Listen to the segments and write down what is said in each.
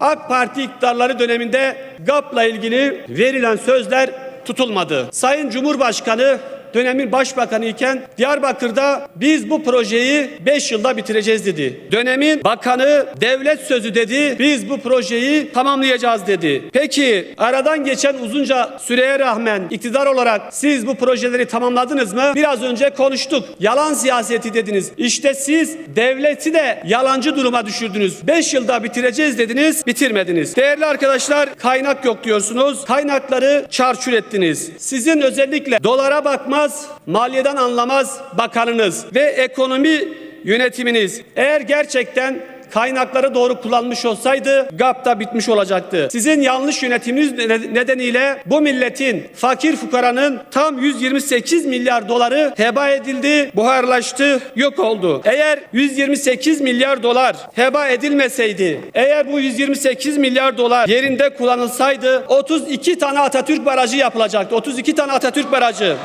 AK Parti iktidarları döneminde GAP'la ilgili verilen sözler tutulmadı. Sayın Cumhurbaşkanı dönemin başbakanı iken Diyarbakır'da biz bu projeyi 5 yılda bitireceğiz dedi. Dönemin bakanı devlet sözü dedi. Biz bu projeyi tamamlayacağız dedi. Peki aradan geçen uzunca süreye rağmen iktidar olarak siz bu projeleri tamamladınız mı? Biraz önce konuştuk. Yalan siyaseti dediniz. İşte siz devleti de yalancı duruma düşürdünüz. 5 yılda bitireceğiz dediniz, bitirmediniz. Değerli arkadaşlar kaynak yok diyorsunuz. Kaynakları çarçur ettiniz. Sizin özellikle dolara bakmaz, maliyeden anlamaz bakanınız ve ekonomi yönetiminiz eğer gerçekten kaynakları doğru kullanmış olsaydı GAP da bitmiş olacaktı. Sizin yanlış yönetiminiz ned- nedeniyle bu milletin fakir fukaranın tam 128 milyar doları heba edildi, buharlaştı, yok oldu. Eğer 128 milyar dolar heba edilmeseydi, eğer bu 128 milyar dolar yerinde kullanılsaydı 32 tane Atatürk barajı yapılacaktı. 32 tane Atatürk barajı.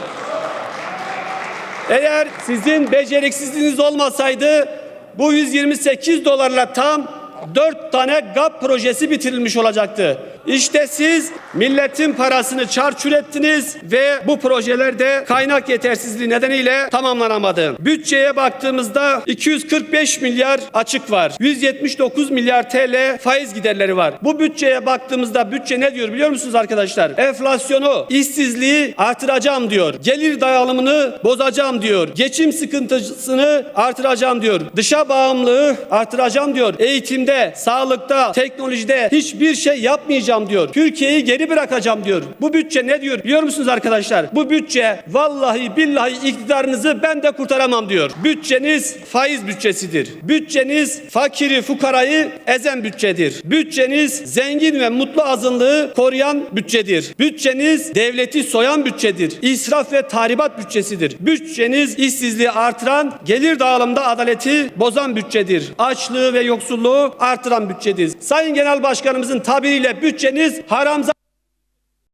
Eğer sizin beceriksizliğiniz olmasaydı bu 128 dolarla tam 4 tane GAP projesi bitirilmiş olacaktı. İşte siz milletin parasını çarçur ettiniz ve bu projelerde kaynak yetersizliği nedeniyle tamamlanamadı. Bütçeye baktığımızda 245 milyar açık var. 179 milyar TL faiz giderleri var. Bu bütçeye baktığımızda bütçe ne diyor biliyor musunuz arkadaşlar? Enflasyonu, işsizliği artıracağım diyor. Gelir dağılımını bozacağım diyor. Geçim sıkıntısını artıracağım diyor. Dışa bağımlılığı artıracağım diyor. Eğitimde, sağlıkta, teknolojide hiçbir şey yapmayacağım diyor. Türkiye'yi geri bırakacağım diyor. Bu bütçe ne diyor biliyor musunuz arkadaşlar? Bu bütçe vallahi billahi iktidarınızı ben de kurtaramam diyor. Bütçeniz faiz bütçesidir. Bütçeniz fakiri fukarayı ezen bütçedir. Bütçeniz zengin ve mutlu azınlığı koruyan bütçedir. Bütçeniz devleti soyan bütçedir. İsraf ve tahribat bütçesidir. Bütçeniz işsizliği artıran, gelir dağılımında adaleti bozan bütçedir. Açlığı ve yoksulluğu artıran bütçedir. Sayın Genel Başkanımızın tabiriyle bütçeniz haramza